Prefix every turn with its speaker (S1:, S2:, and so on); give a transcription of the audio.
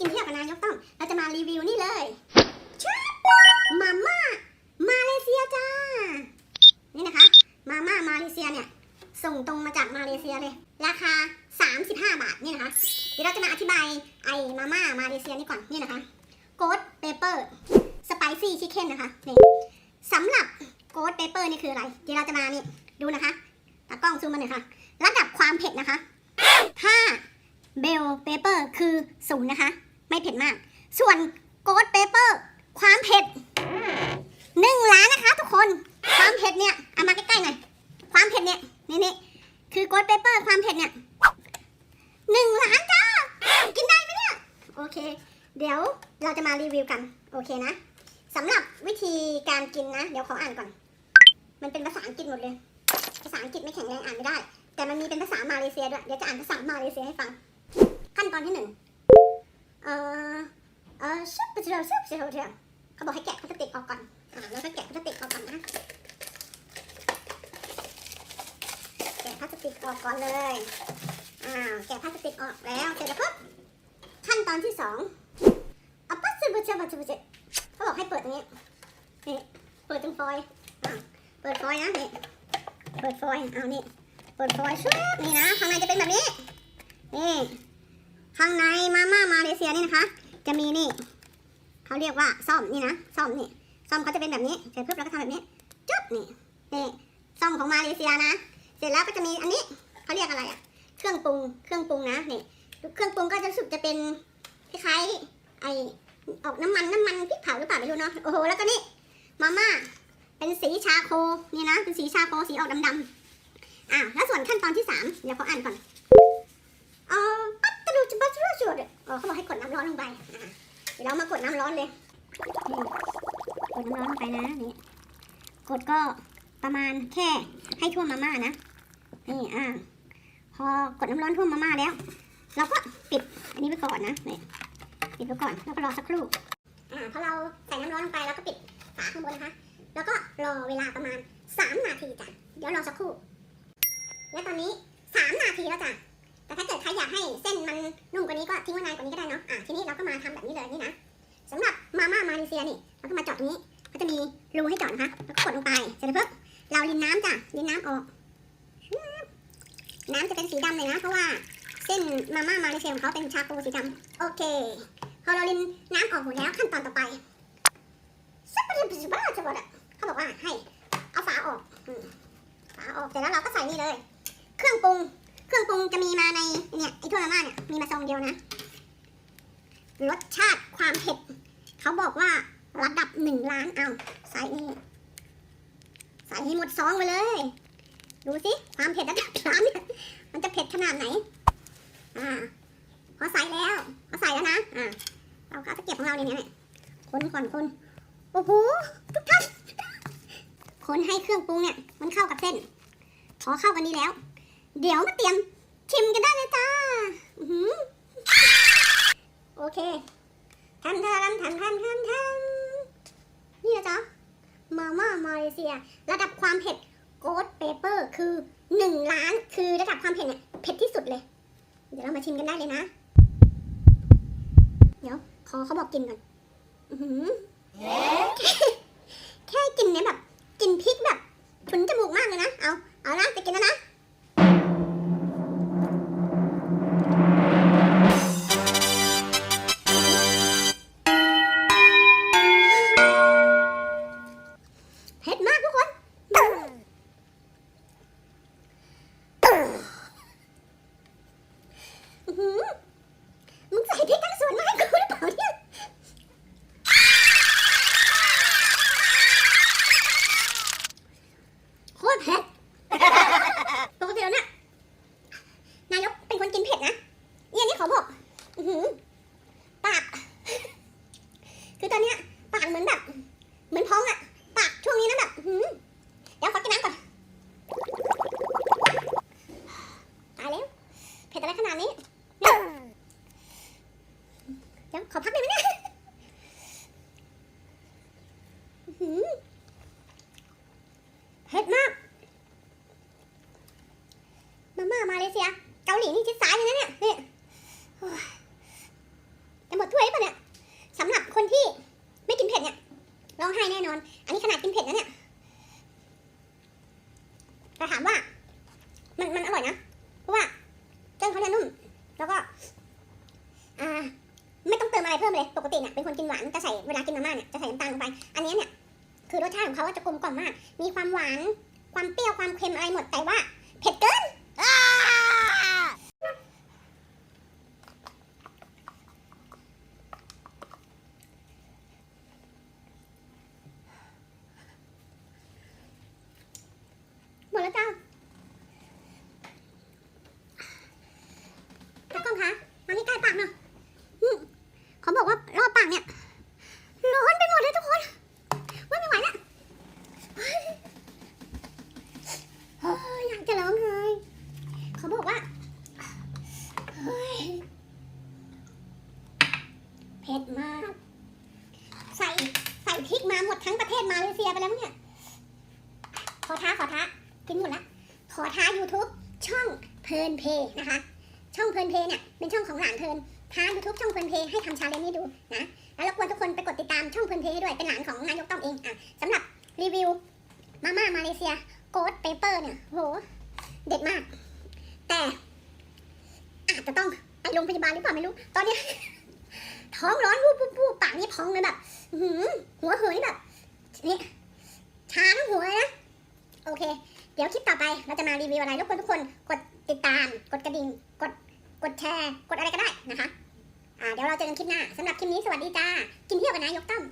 S1: กินเที่ยวกับนายกต้อมเราจะมารีวิวนี่เลยชับมาม่ามาเลเซียจ้า นี่นะคะ มาม่ามาเลเซียเนี่ย ส่งตรงมาจากมาเลเซียเลย ราคา 35 บาทนี่นะคะ เดี๋ยวเราจะมาอธิบายไอ้มาม่ามาเลเซียนี่ก่อนนี่นะคะโกดเปเปอร์สไปซี่ชิคเก้นนะคะนี่สำหรับโกดเปเปอร์นี่คืออะไร เดี๋ยวเราจะมานี่ดูนะคะตากล้องซูมมาหน่อยค่ะ ระดับความเผ็ดนะคะ ถ้าเบลเปเปอร์คือศูนย์นะคะ ไม่เผ็ดมาก ส่วนโกดเปเปอร์ความเผ็ดหนึ่งล้านนะคะ ทุกคน ความเผ็ดเนี่ยเอามาใกล้ๆหน่อยความเผ็ดเนี่ยนี่นี่คือโกดเปเปอร์ความเผ็ดเนี่ยหนึ่งล้านจ้ากินได้ไหมเนี่ยโอเค เดี๋ยวเราจะมารีวิวกันโอเคนะสำหรับวิธีการกินนะ เดี๋ยวขออ่านก่อน มันเป็นภาษาอังกฤษหมดเลย ภาษาอังกฤษไม่แข็งแรงอ่านไม่ได้ แต่มันมีเป็นภาษามาเลเซียด้วย เดี๋ยวจะอ่านภาษามาเลเซียให้ฟัง ขั้นตอนที่หนึ่ง เออเอ่อชุบไปเชียวชุบไปเชียวเชียวเขาบอกให้แกะพลาสติกออกก่อนอ่าแล้วก็แกะพลาสติกออกก่อนนะแกะพลาสติกออกก่อนเลยอ่าแกะพลาสติกออกแล้วเสร็จแล้วปุ๊บขั้นตอนที่สองเอาปั๊บซึบเชียวซึบเชียวเขาบอกให้เปิดตรงนี้นี่เปิดตรงฟอยอ่าเปิดฟอยนะนี่เปิดฟอยเอานี่เปิดฟอยล์ชุบนี่นะข้างในจะเป็นแบบนี้นี่ ข้างในมาม่ามาเลเซียนี่นะคะ จะมีนี่เขาเรียกว่าซ่อมนี่นะซ่อมนี่ซ่อมเขาจะเป็นแบบนี้เสร็จปุ๊บเราก็ทำแบบนี้จุ๊บนี่นี่ซ่อมของมาเลเซียนะ เสร็จแล้วก็จะมีอันนี้เขาเรียกอะไรอะเครื่องปรุงเครื่องปรุงนะนี่เครื่องปรุงก็จะสึกจะเป็นคล้ายๆไอออกน้ำมันน้ำมันพริกเผาหรือเปล่าไม่รู้เนาะโอ้โหแล้วก็นี่มาม่าเป็นสีชาโคนี่นะเป็นสีชาโคสีออกดำๆอ่าแล้วส่วนขั้นตอนที่สามเดี๋ยวเขาอ่านก่อน ออเขาบอกให้กดน้ำร้อนลงไปเดี๋ยวเรามากดน้ำร้อนเลยกดน้ำร้อนลงไปนะนี่กดก็ประมาณแค่ให้ท่วมมาม่านะนี่อ่าพอกดน้ำร้อนท่วมมาม่าแล้ว เราก็ปิดอันนี้ไว้ก่อนนะนี่ปิดไว้ก่อนแล้วก็รอสักครู่อ่าพอเราใส่น้ำร้อนลงไปแล้วก็ปิดฝาข้างบนนะคะ แล้วก็รอเวลาประมาณ 3 นาทีจ้ะเดี๋ยวรอสักครู่ และตอนนี้ 3 นาทีแล้วจ้ะ แต่ถ้าเกิดใครอยากให้เส้นมันนุ่มกว่านี้ก็ทิ้งไว้นานกว่านี้ก็ได้เนาะอะทีนี้เราก็มาทำแบบนี้เลยนี่นะสำหรับมาม่ามาเลเซียนี่เราก็มาเจาะตรงนี้ก็จะมีรูให้เจาะนะคะแล้วก็กดลงไปเสร็จแล้วปุ๊บเราลินน้ำจ้ะลินน้ำออก น้ำจะเป็นสีดำเลยนะเพราะว่าเส้นมาม่ามาเลเซียของเขาเป็นชาโคสีดำโอเค พอเราลินน้ำออกหมดแล้วขั้นตอนต่อไปสักปะเดี๋ยวจะบ้าจะหมดอะเขาบอกว่าให้เอาฝาออกฝาออกเสร็จแล้วเราก็ใส่นี่เลย เครื่องปรุง เครื่องปรุงจะมีมาในเนี่ยไอ้ถ้วยมาม่าเนี่ยมีมาซองเดียวนะ รสชาติความเผ็ด เขาบอกว่าระดับหนึ่งล้านเอาใส่นี่ใส่ให้หมดซองไปเลย ดูสิความเผ็ดระดับล้านเนี่ยมันจะเผ็ดขนาดไหน อ่าพอใส่แล้วพอใส่แล้วนะอ่าเราก็เอาตะเกียบของเราเนี่ยเนี่ยคนก่อนคนโอ้โหทุกท่านคนให้เครื่องปรุงเนี่ย มันเข้ากับเส้น พอเข้ากันนี้แล้ว เดี๋ยวมาเตรียมชิมกันได้เลยจ้าโอเคทันทันทันทันทันทันนี่นะจ๊ะมาม่ามาเลเซีย ระดับความเผ็ดโกดเปเปอร์คือหนึ่งล้านคือระดับความเผ็ดเนี่ยเผ็ดที่สุดเลย เดี๋ยวเรามาชิมกันได้เลยนะ เดี๋ยวขอเขาบอกกินก่อนแค่กินเนี่ยแบบ กินพริกแบบ ฉุนจมูกมากเลยนะ เอา เอานะจะกินแล้วนะ อื้อ เผ็ดมาก มาม่ามาเลเซีย เกาหลีนี่ชิดซ้ายเลยนะเนี่ยนี่จะหมดถ้วยหป่าเนี่ยสำหรับคนที่ไม่กินเผ็ดเนี่ยร้องไห้แน่นอน อันนี้ขนาดกินเผ็ดแล้วเนี่ยแต่ถามว่า มันมันอร่อยนะเพราะว่าเจ้าเขาเนี่ยนุ่ม แล้วก็ อ่า ไม่ต้องเติมอะไรเพิ่มเลย ปกติเนี่ยเป็นคนกินหวานจะใส่เวลากินมาม่าเนี่ยจะใส่น้ำตาลลงไป อันนี้เนี่ย คือรสชาติของเขาจะกลมกล่อมมาก มีความหวาน ความเปรี้ยวความเค็มอะไรหมดแต่ว่า เผ็ดเกินหมดแล้วจ้าตากล้องคะมานี่ใกล้ปากหน่อยอืมเขาบอกว่ารอบปากเนี่ย ร้อนไปหมดเลยทุกคนว่าไม่ไหวละเฮ้ยเฮ้ยอยากจะร้องไห้เขาบอกว่าเฮ้ยเผ็ดมาก ใส่ใส่พริกมาหมดทั้งประเทศมาเลเซียไปแล้วมั้งเนี่ย ขอท้าขอท้ากินหมดละ ขอท้า YouTube ช่องเพลินเพนะคะ ช่องเพลินเพเนี่ยเป็นช่องของหลานเพลินท้า YouTube ช่องเพลินเพให้ทำชาเลนจ์นี้ดูนะแล้วรบกวนทุกคนไปกดติดตามช่องเพลินเพให้ด้วยเป็นหลานของนายกต้อมเองอะสำหรับรีวิวมาม่ามาเลเซียโกดเปเปอร์เนี่ยโหเด็ดมาก แต่อาจจะต้องไปโรงพยาบาลหรือเปล่าไม่รู้ ตอนนี้ ท้องร้อนวูบวูบวูบปากนี่พองเลยแบบหือหัวเหยแบบนี่ชาทั้งหัวเลยนะโอเค เดี๋ยวคลิปต่อไปเราจะมารีวิวอะไรรบกวนทุกคนกดติดตาม กดกระดิ่ง กดกดแชร์ กดอะไรก็ได้นะคะ อ่าเดี๋ยวเราเจอกันคลิปหน้าสำหรับคลิปนี้สวัสดีจ้า กินเที่ยวกันนะยกต้อม